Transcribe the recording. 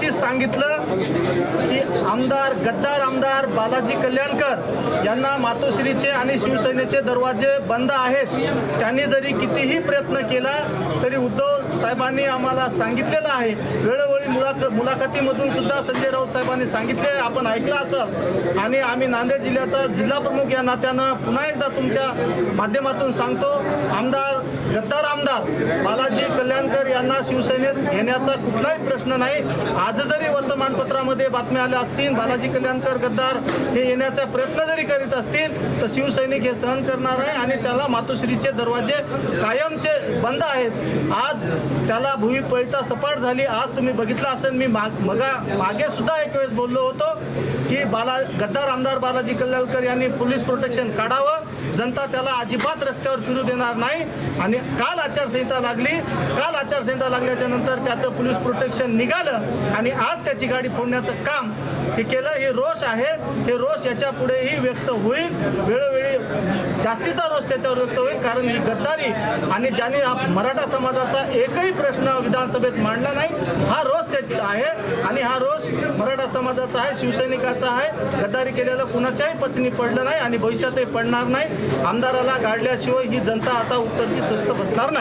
सांगितलं की आमदार गद्दार आमदार बालाजी कल्याणकर यांना मातोश्रीचे आणि शिवसेनेचे दरवाजे बंद आहेत. त्यांनी जरी कितीही प्रयत्न केला तरी उद्धव साहेबांनी आम्हाला सांगितलेलं आहे. वेळोवेळी मुलाख मुलाखतीमधून सुद्धा संजय राऊत साहेबांनी सांगितले आपण ऐकलं असाल. आणि आम्ही नांदेड जिल्ह्याचा जिल्हा प्रमुख या नात्यानं पुन्हा एकदा तुमच्या माध्यमातून सांगतो आमदार गद्दार आमदार बालाजी कल्याणकर यांना शिवसेनेत घेण्याचा कुठलाही प्रश्न नाही. आज जरी वर्तमानपत्रामध्ये बातम्या आल्या असतील बालाजी कल्याणकर गद्दार हे येण्याचा प्रयत्न जरी करीत असतील तर शिवसैनिक हे सहन करणार आहे आणि त्याला मातोश्रीचे दरवाजे कायमचे बंद आहेत. आज त्याला भुई पळता सपाट झाली. आज तुम्ही बघितलं असेल मी माग मगा मागे सुद्धा एक वेळेस बोललो होतो की बाला गद्दार आमदार बालाजी कल्याणकर यांनी पोलीस प्रोटेक्शन काढावं. जनता त्याला अजिबात रस्त्यावर फिरू देणार नाही. आणि काल आचारसंहिता लागली. काल आचारसंहिता लागल्याच्या नंतर त्याचं पोलीस प्रोटेक्शन निघालं. आणि आज त्याची गाडी फोडण्याचं काम हे केलं. हे रोष आहे. हे रोष याच्या पुढेही व्यक्त होईल. वेळोवेळी जास्तीचा रोष त्याच्यावर व्यक्त होईल. कारण ही गद्दारी आणि ज्याने मराठा समाजाचा एकही प्रश्न विधानसभेत मांडला नाही हा रोष त्याची आहे आणि हा रोष मराठा समाजाचा आहे शिवसैनिकाचा आहे. गद्दारी केलेला कुणाच्याही पचनी पडलं नाही आणि भविष्यातही पडणार नाही. आमदाराला गाडल्याशिवाय ही जनता आता उत्तरची स्वस्त बसणार नाही.